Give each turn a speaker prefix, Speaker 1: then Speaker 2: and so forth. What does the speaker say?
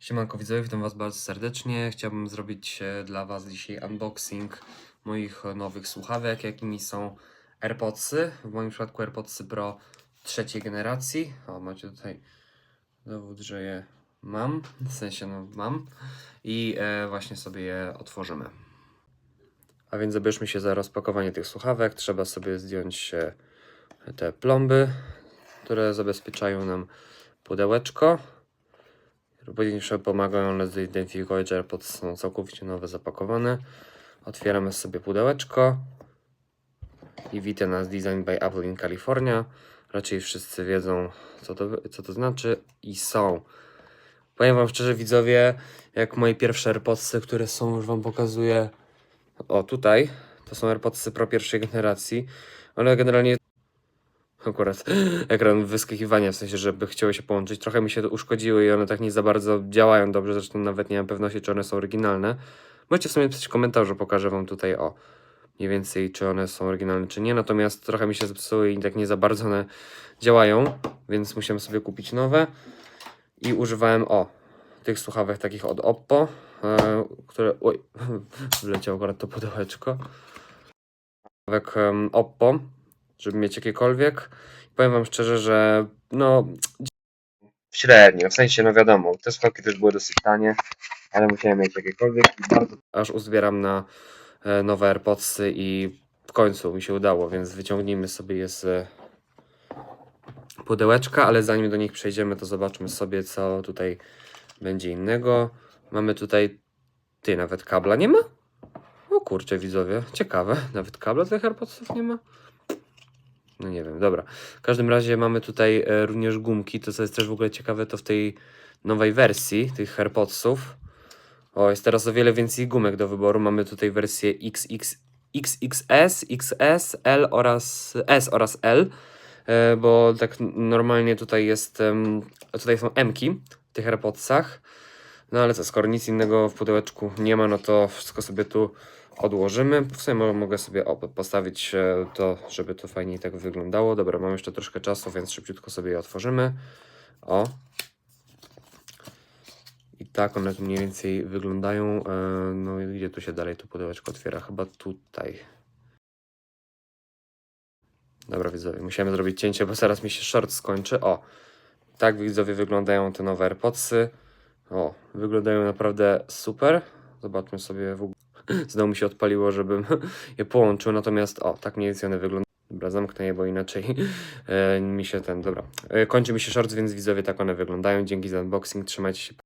Speaker 1: Siemanko widzowie, witam was bardzo serdecznie. Chciałbym zrobić e, dla was dzisiaj unboxing moich e, nowych słuchawek, jakimi są AirPodsy. W moim przypadku AirPodsy Pro trzeciej generacji. O, macie tutaj dowód, że je mam, w sensie no mam. I e, właśnie sobie je otworzymy. A więc zabierzmy się za rozpakowanie tych słuchawek. Trzeba sobie zdjąć e, te plomby, które zabezpieczają nam pudełeczko. Robotnicze pomagają one zidentyfikować, że AirPods są całkowicie nowe, zapakowane. Otwieramy sobie pudełeczko i wita nas Design by Apple in California. Raczej wszyscy wiedzą, co to, co to znaczy i są. Powiem Wam szczerze, widzowie, jak moje pierwsze AirPodsy, które są, już Wam pokazuję. O, tutaj. To są AirPodsy Pro pierwszej generacji. One generalnie Akurat ekran wyskakiwania, w sensie, żeby chciały się połączyć. Trochę mi się uszkodziły i one tak nie za bardzo działają dobrze, zresztą nawet nie mam pewności, czy one są oryginalne. Możecie w sumie pisać w komentarzu, pokażę wam tutaj o mniej więcej, czy one są oryginalne, czy nie. Natomiast trochę mi się zepsuły i tak nie za bardzo one działają, więc musiałem sobie kupić nowe. I używałem o tych słuchawek takich od Oppo, e, które. Oj, wleciało akurat to pudełeczko. Oppo, żeby mieć jakiekolwiek. Powiem wam szczerze, że no średnio, w sensie no wiadomo, te słuchawki też były dosyć tanie, ale musiałem mieć jakiekolwiek i bardzo aż uzbieram na e, nowe AirPodsy i w końcu mi się udało, więc wyciągnijmy sobie je z e, pudełeczka, ale zanim do nich przejdziemy, to zobaczmy sobie, co tutaj będzie innego. Mamy tutaj, ty, nawet kabla nie ma? O kurczę, widzowie, ciekawe, nawet kabla tych AirPodsów nie ma? No nie wiem, dobra. W każdym razie mamy tutaj e, również gumki. To co jest też w ogóle ciekawe, to w tej nowej wersji tych AirPodsów. O, jest teraz o wiele więcej gumek do wyboru. Mamy tutaj wersję XX, XXS, XS, L oraz S oraz L. E, bo tak normalnie tutaj jest, tutaj są M-ki w tych AirPodsach. No ale co, skoro nic innego w pudełeczku nie ma, no to wszystko sobie tu odłożymy. W sumie mo- mogę sobie postawić e, to, żeby to fajniej tak wyglądało. Dobra, mam jeszcze troszkę czasu, więc szybciutko sobie je otworzymy. O. I tak one mniej więcej wyglądają. E, No i gdzie tu się dalej to pudełeczko otwiera? Chyba tutaj. Dobra widzowie, musiałem zrobić cięcie, bo zaraz mi się short skończy. O, tak widzowie wyglądają te nowe AirPodsy. O, wyglądają naprawdę super. Zobaczmy sobie w ogóle. Znowu mi się odpaliło, żebym je połączył, natomiast o, tak mniej więcej one wyglądają. Dobra, zamknę je, bo inaczej e, mi się ten, dobra. E, kończy mi się short, więc widzowie tak one wyglądają. Dzięki za unboxing, trzymajcie się.